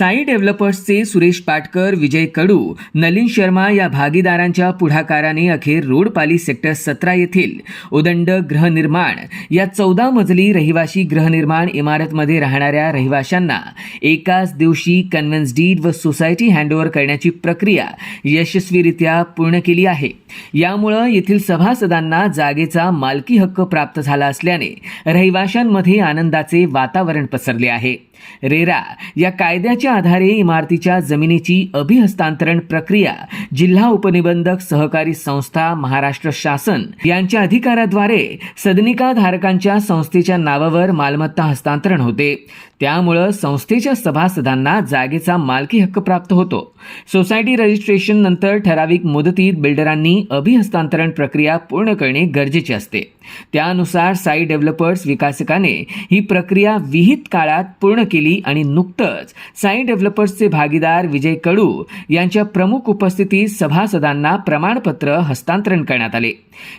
साई डेव्हलपर्सचे सुरेश पाटकर विजय कडू नलिन शर्मा या भागीदारांच्या पुढाकाराने अखेर रोडपाली सेक्टर सतरा येथील उदंड गृहनिर्माण या चौदा मजली रहिवाशी गृहनिर्माण इमारतमध्ये राहणाऱ्या रहिवाशांना एकाच दिवशी कन्व्हन्स डीड व सोसायटी हँडओव्हर करण्याची प्रक्रिया यशस्वीरित्या पूर्ण केली आहे. यामुळं येथील सभासदांना जागेचा मालकी हक्क प्राप्त झाला असल्याने रहिवाशांमध्ये आनंदाचे वातावरण पसरले आहे. रेरा या कायद्याच्या आधारे इमारतीच्या जमिनीची अभिहस्तांतरण प्रक्रिया जिल्हा उपनिबंधक सहकारी संस्था महाराष्ट्र शासन यांच्या अधिकाराद्वारे सदनिका धारकांच्या संस्थेच्या नावावर मालमत्ता हस्तांतरण होते. त्यामुळं संस्थेच्या सभासदांना जागेचा मालकी हक्क प्राप्त होतो. सोसायटी रजिस्ट्रेशन नंतर ठराविक मुदतीत बिल्डरांनी अभिहस्तांतरण प्रक्रिया पूर्ण करणे गरजेचे असते. त्यानुसार साई डेव्हलपर्स विकासकाने ही प्रक्रिया विहित काळात पूर्ण केली आणि नुकतंच साई डेव्हलपर्सचे भागीदार विजय कडू यांच्या प्रमुख उपस्थितीत सभासदांना प्रमाणपत्र हस्तांतरण करण्यात आले.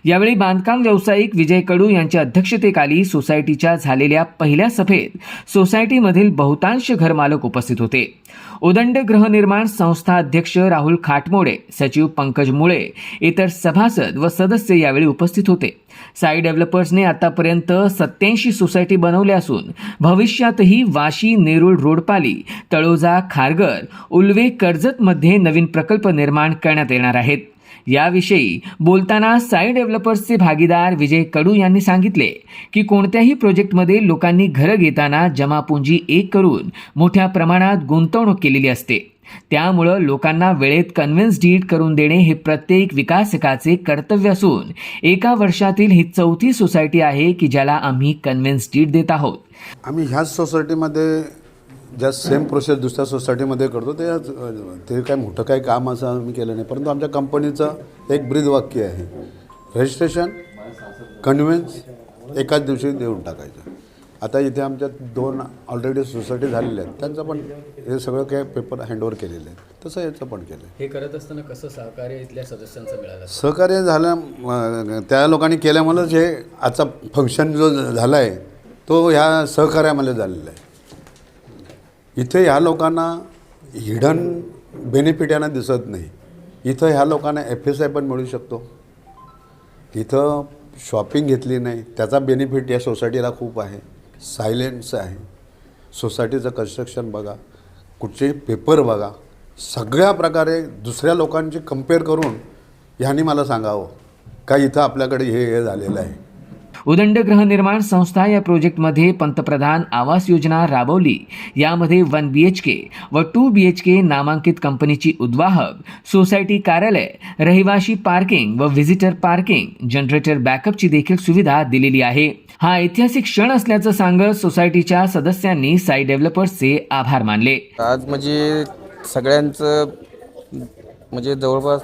यावेळी बांधकाम व्यावसायिक विजय कडू यांच्या अध्यक्षतेखाली सोसायटीच्या झालेल्या पहिल्या सभेत सोसायटीमधील बहुतांश घरमालक उपस्थित होते. उदंड गृहनिर्माण संस्था अध्यक्ष राहुल खाटमोडे सचिव पंकज मुळे इतर सभासद व सदस्य यावेळी उपस्थित होते. साई डेव्हलपर्सने आतापर्यंत सत्याऐंशी सोसायटी बनवल्या असून भविष्यातही वाशी नेरूळ रोडपाली तळोजा खारघर उल्वे कर्जतमध्ये नवीन प्रकल्प निर्माण करण्यात येणार आहेत. याविषयी बोलताना साई डेव्हलपर्सचे भागीदार विजय कडू यांनी सांगितले की कोणत्याही प्रोजेक्टमध्ये लोकांनी घरं घेताना जमापुंजी एक करून मोठ्या प्रमाणात गुंतवणूक केलेली असते. त्यामुळं लोकांना वेळेत कन्व्हिन्स डीड करून देणे हे प्रत्येक विकासकाचे कर्तव्य असून एका वर्षातील ही चौथी सोसायटी आहे की ज्याला आम्ही कन्व्हिन्स डीड देत आहोत. आम्ही ह्याच सोसायटीमध्ये ज्या सेम प्रोसेस दुसऱ्या सोसायटीमध्ये करतो ते ते काय मोठं काही काम असं आम्ही केलं नाही. परंतु आमच्या कंपनीचं एक ब्रीद वाक्य आहे. रजिस्ट्रेशन कन्व्हेन्स एकाच दिवशी देऊन टाकायचं. आता इथे आमच्या दोन ऑलरेडी सोसायटी झालेल्या आहेत. त्यांचं पण हे सगळं काय पेपर हँडओव्हर केलेलं आहे तसं याचं पण केलं हे करत असताना कसं सहकार्य इथल्या सदस्यांचं मिळालं? सहकार्य झालं त्या लोकांनी केल्यामुळंच हे आजचा फंक्शन जो झाला आहे तो ह्या सहकार्यामध्ये झालेला आहे. इथे ह्या लोकांना हिडन बेनिफिट यांना दिसत नाही. इथं ह्या लोकांना एफ एस आय पण मिळू शकतो. इथं शॉपिंग घेतली नाही त्याचा बेनिफिट या सोसायटीला खूप आहे. सायलेन्स आहे. सोसायटीचं कन्स्ट्रक्शन बघा कुठचे पेपर बघा सगळ्या प्रकारे दुसऱ्या लोकांची कंपेअर करून ह्यांनी मला सांगावं का इथं आपल्याकडे हे हे झालेलं आहे. उदंड गृहनिर्माण संस्था या प्रोजेक्टमध्ये पंतप्रधान आवास योजना राबवली. यामध्ये वन बी एच के व टू बी एच के नामांकित कंपनीची उद्वाहक सोसायटी कार्यालय रहिवाशी पार्किंग व व्हिजिटर पार्किंग जनरेटर बॅकअपची देखील सुविधा दिलेली आहे. हा ऐतिहासिक क्षण असल्याचं सांगत सोसायटीच्या सदस्यांनी साई डेव्हलपर्सचे आभार मानले. आज म्हणजे सगळ्यांचं म्हणजे जवळपास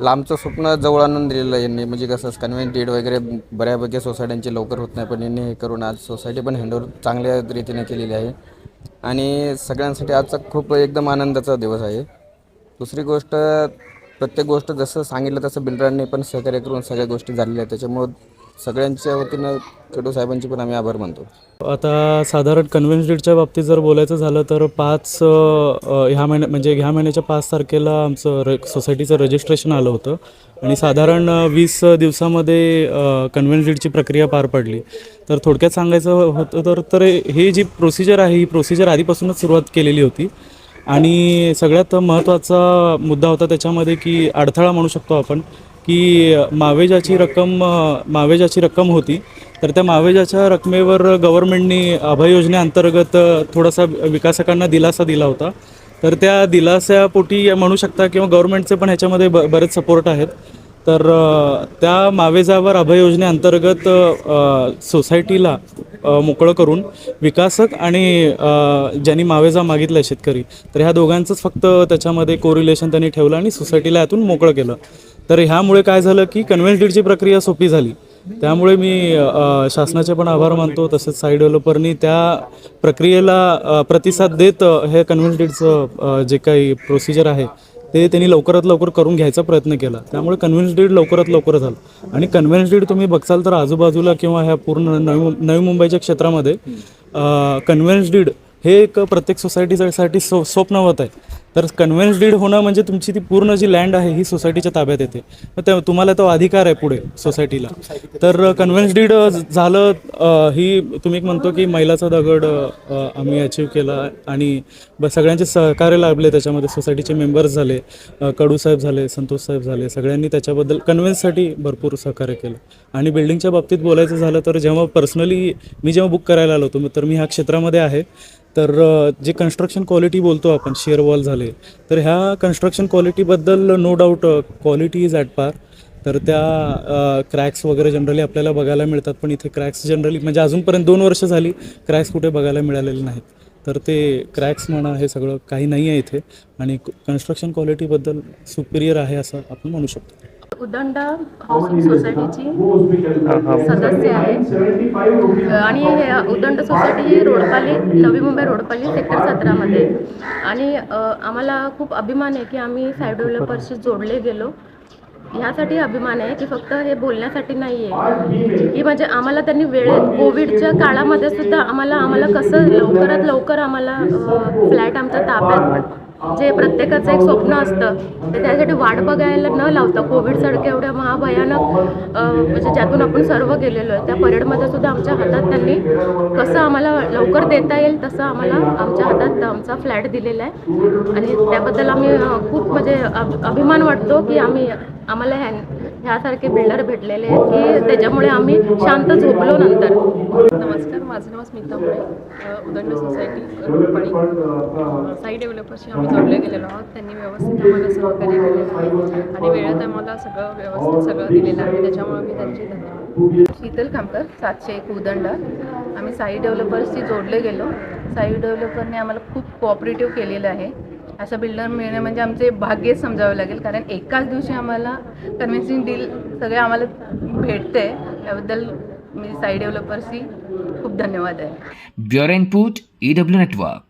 लांबचं स्वप्न जवळ आणून दिलेलं यांनी. म्हणजे कसं कन्व्हेंट डेट वगैरे बऱ्यापैकी सोसायट्यांची लवकर होत नाही पण यांनी हे करून आज सोसायटी पण हँडओव्हर चांगल्या रीतीने केलेली आहे. आणि सगळ्यांसाठी आजचा खूप एकदम आनंदाचा दिवस आहे. दुसरी गोष्ट प्रत्येक गोष्ट जसं सांगितलं तसं बिल्डरांनी पण सहकार्य करून सगळ्या गोष्टी झालेल्या आहेत. त्याच्यामुळं सगळ्यांच्या वतीनं कडू साहेबांचे पण आम्ही आभार मानतो. आता साधारण कन्व्हेन्स डेटच्या बाबतीत जर बोलायचं झालं तर पाच ह्या महिन्या म्हणजे ह्या महिन्याच्या पाच तारखेला आमचं र सोसायटीचं रजिस्ट्रेशन आलं होतं. आणि साधारण वीस दिवसामध्ये कन्व्हेन्स डेटची प्रक्रिया पार पडली. तर थोडक्यात सांगायचं हो-, होतं तर तर हे जी प्रोसिजर आहे ही प्रोसिजर आधीपासूनच सुरुवात केलेली होती. आणि सगळ्यात महत्त्वाचा मुद्दा होता त्याच्यामध्ये की अडथळा म्हणू शकतो आपण. की मावेजाची रक्कम मावेजाची रक्कम होती. तर त्या मावेजाच्या रकमेवर गव्हर्मेंटनी अभय योजनेअंतर्गत थोडासा विकासकांना दिलासा दिला होता. तर त्या दिलासापोटी म्हणू शकता किंवा गव्हर्मेंटचे पण ह्याच्यामध्ये ब बरेच सपोर्ट आहेत. तर त्या मावेजावर अभय योजनेअंतर्गत सोसायटीला मोकळं करून विकासक आणि ज्यांनी मावेजा मागितला शेतकरी तर ह्या दोघांचंच फक्त त्याच्यामध्ये कोरिलेशन त्यांनी ठेवलं आणि सोसायटीला यातून मोकळं केलं. तर ह्यामुळे काय झालं की कन्व्हेन्स डीडची प्रक्रिया सोपी झाली. त्यामुळे मी शासनाचे पण आभार मानतो तसेच साई डेव्हलपरनी त्या प्रक्रियेला प्रतिसाद देत हे कन्व्हेन्स डीडचं जे काही प्रोसिजर आहे ते त्यांनी लवकरात लवकर करून घ्यायचा प्रयत्न केला. त्यामुळे कन्व्हेन्स डीड लवकरात लवकर झालं. आणि कन्व्हेन्स डीड तुम्ही बघसाल तर आजूबाजूला किंवा ह्या पूर्ण नवी नवी मुंबईच्या क्षेत्रामध्ये कन्व्हेन्स डीड हे एक प्रत्येक सोसायटीसाठी स्व स्वप्नवत आहे. तर कन्व्हेन्स डीड होणं म्हणजे तुमची ती पूर्ण जी लँड आहे ही सोसायटीच्या ताब्यात येते. मग त्या तुम्हाला तो अधिकार आहे पुढे सोसायटीला तर कन्व्हेन्स डीड झालं ही तुम्ही एक म्हणतो की महिलाचा दगड आम्ही अचीव केला आणि ब सगळ्यांचे सहकार्य लाभले त्याच्यामध्ये. सोसायटीचे मेंबर्स झाले कडू साहेब झाले संतोष साहेब झाले सगळ्यांनी त्याच्याबद्दल कन्व्हेन्ससाठी भरपूर सहकार्य केलं. आणि बिल्डिंगच्या बाबतीत बोलायचं झालं तर जेव्हा पर्सनली मी जेव्हा बुक करायला आलो होतो तर मी ह्या क्षेत्रामध्ये आहे. तर जे कन्स्ट्रक्शन क्वालिटी बोलतो आपण शेअर वॉल झाले तर ह्या construction क्वालिटीबद्दल no doubt quality is at par तर त्या क्रॅक्स वगैरे जनरली आपल्याला बघायला मिळतात पण इथे क्रॅक्स जनरली म्हणजे अजूनपर्यंत दोन वर्ष झाली क्रॅक्स कुठे बघायला मिळालेले नाहीत. तर ते क्रॅक्स म्हणा हे सगळं काही नाही आहे इथे. आणि कन्स्ट्रक्शन क्वालिटीबद्दल सुपिरियर आहे असं आपण म्हणू शकतो. उदंड हाऊसिंग सोसायटीची सदस्य आहे. आणि हे उदंड सोसायटी ही रोडपाली नवी मुंबई रोडपाली सेक्टर सतरामध्ये. आणि आम्हाला खूप अभिमान आहे की आम्ही साईड डेव्हलपर्सशी जोडले गेलो. ह्यासाठी अभिमान आहे की फक्त हे बोलण्यासाठी नाही आहे की म्हणजे आम्हाला त्यांनी वेळेत कोविडच्या काळामध्ये सुद्धा आम्हाला आम्हाला कसं लवकरात लवकर आम्हाला फ्लॅट आमच्या ताब्यात जे प्रत्येकाचं एक स्वप्न असतं ते त्यासाठी वाट बघायला न लावता कोविडसारख्या एवढ्या महाभयानक म्हणजे ज्यातून आपण सर्व गेलेलो आहे त्या परेडमध्ये सुद्धा आमच्या हातात त्यांनी कसं आम्हाला लवकर देता येईल तसं आम्हाला आमच्या हातात आमचा फ्लॅट दिलेला आहे. आणि त्याबद्दल आम्ही खूप म्हणजे अभिमान वाटतो की आम्ही आम्हाला ह्या ह्यासारखे बिल्डर भेटलेले आहेत की त्याच्यामुळे आम्ही शांत झोपलो नंतर. नमस्कार माझं नाव स्मिता मुळे. उदंड सोसायटी रोडपाडी साई डेव्हलपर्सशी आम्ही जोडले गेलेलो आहोत. त्यांनी व्यवस्थित आम्हाला सहकार्य केलेलं आहे. आणि वेळेत आम्हाला सगळं व्यवस्थित सगळं दिलेलं आहे. त्याच्यामुळे मी त्यांचे धन्यवाद. शीतल कामकर सातशे एक उदंड. आम्ही साई डेव्हलपर्सशी जोडले गेलो. साई डेव्हलपरने आम्हाला खूप कोऑपरेटिव्ह केलेलं आहे. असं बिल्डर मिळणं म्हणजे आमचे भाग्य समजावे लागेल. कारण एकाच दिवशी आम्हाला कन्व्हिन्सिंग डील सगळे आम्हाला भेटते. त्याबद्दल मी साई डेव्हलपर्सची खूप धन्यवाद आहे. Bureau input W network